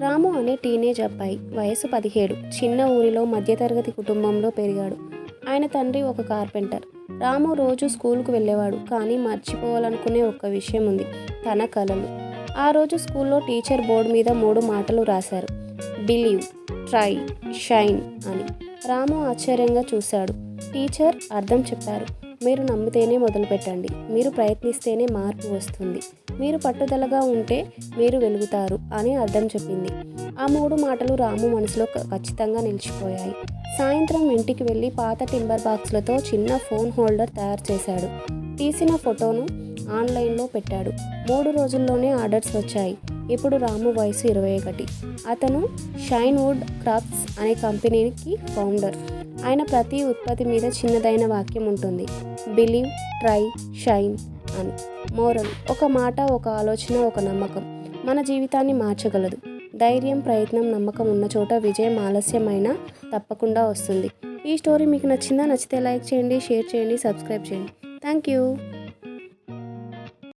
రాము అనే టీనేజ్ అబ్బాయి వయసు పదిహేడు. చిన్న ఊరిలో మధ్యతరగతి కుటుంబంలో పెరిగాడు. ఆయన తండ్రి ఒక కార్పెంటర్. రాము రోజు స్కూల్కు వెళ్ళేవాడు. కానీ మర్చిపోవాలనుకునే ఒక్క విషయం ఉంది. తన కళలు ఆ రోజు స్కూల్లో టీచర్ బోర్డు మీద మూడు మాటలు రాశారు. బిలీవ్ ట్రై షైన్ అని. రాము ఆశ్చర్యంగా చూశాడు. టీచర్ అర్థం చెప్పారు. మీరు నమ్మితేనే మొదలు పెట్టండి మీరు ప్రయత్నిస్తేనే మార్పు వస్తుంది. మీరు పట్టుదలగా ఉంటే మీరు వెలుగుతారు అని అర్థం చెప్పింది. ఆ మూడు మాటలు రాము మనసులో క- ఖచ్చితంగా నిలిచిపోయాయి. సాయంత్రం ఇంటికి వెళ్ళి పాత టింబర్ బాక్స్లతో చిన్న ఫోన్ హోల్డర్ తయారు చేశాడు. తీసిన ఫోటోను ఆన్లైన్లో పెట్టాడు. మూడు రోజుల్లోనే ఆర్డర్స్ వచ్చాయి. ఇప్పుడు రాము వయసు ఇరవై ఒకటి. అతను షైన్ వుడ్ క్రాఫ్ట్స్ అనే కంపెనీకి ఫౌండర్. ఆయన ప్రతి ఉత్పత్తి మీద చిన్నదైన వాక్యం ఉంటుంది. బిలీవ్ ట్రై షైన్ అని. మోరల్. ఒక మాట ఒక ఆలోచన ఒక నమ్మకం. మన జీవితాన్ని మార్చగలదు. ధైర్యం ప్రయత్నం నమ్మకం ఉన్న చోట విజయం ఆలస్యమైనా తప్పకుండా వస్తుంది. ఈ స్టోరీ మీకు నచ్చిందా? నచ్చితే లైక్ చేయండి షేర్ చేయండి సబ్స్క్రైబ్ చేయండి. Thank you